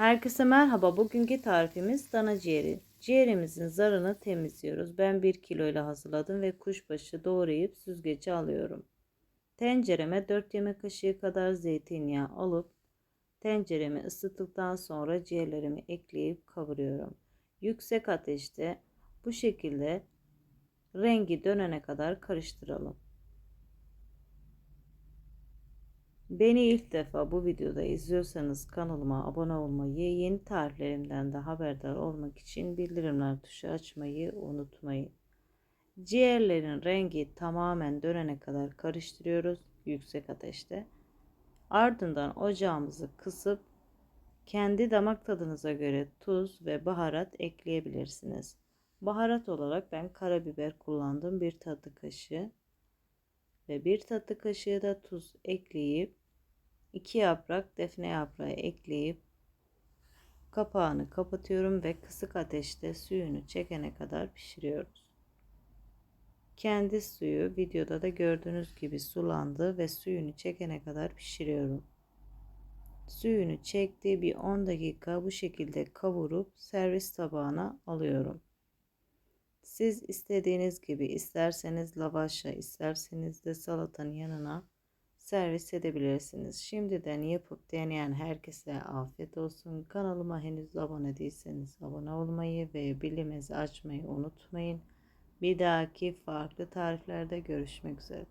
Herkese merhaba. Bugünkü tarifimiz dana ciğeri. Ciğerimizin zarını temizliyoruz. Ben 1 kilo ile hazırladım ve kuşbaşı doğrayıp süzgece alıyorum. Tencereme 4 yemek kaşığı kadar zeytinyağı alıp tenceremi ısıttıktan sonra ciğerlerimi ekleyip kavuruyorum. Yüksek ateşte bu şekilde rengi dönene kadar karıştıralım. Beni ilk defa bu videoda izliyorsanız kanalıma abone olmayı, yeni tariflerimden de haberdar olmak için bildirimler tuşu açmayı unutmayın. Ciğerlerin rengi tamamen dönene kadar karıştırıyoruz yüksek ateşte. Ardından ocağımızı kısıp kendi damak tadınıza göre tuz ve baharat ekleyebilirsiniz. Baharat olarak ben karabiber kullandım bir tatlı kaşığı ve bir tatlı kaşığı da tuz ekleyip 2 yaprak defne yaprağı ekleyip kapağını kapatıyorum ve kısık ateşte suyunu çekene kadar pişiriyoruz. Kendi suyu videoda da gördüğünüz gibi sulandı ve suyunu çekene kadar pişiriyorum. Suyunu çekti bir 10 dakika bu şekilde kavurup servis tabağına alıyorum. Siz istediğiniz gibi isterseniz lavaşa isterseniz de salatanın yanına servis edebilirsiniz. Şimdiden yapıp deneyen herkese afiyet olsun. Kanalıma henüz abone değilseniz abone olmayı ve bilimizi açmayı unutmayın. Bir dahaki farklı tariflerde görüşmek üzere.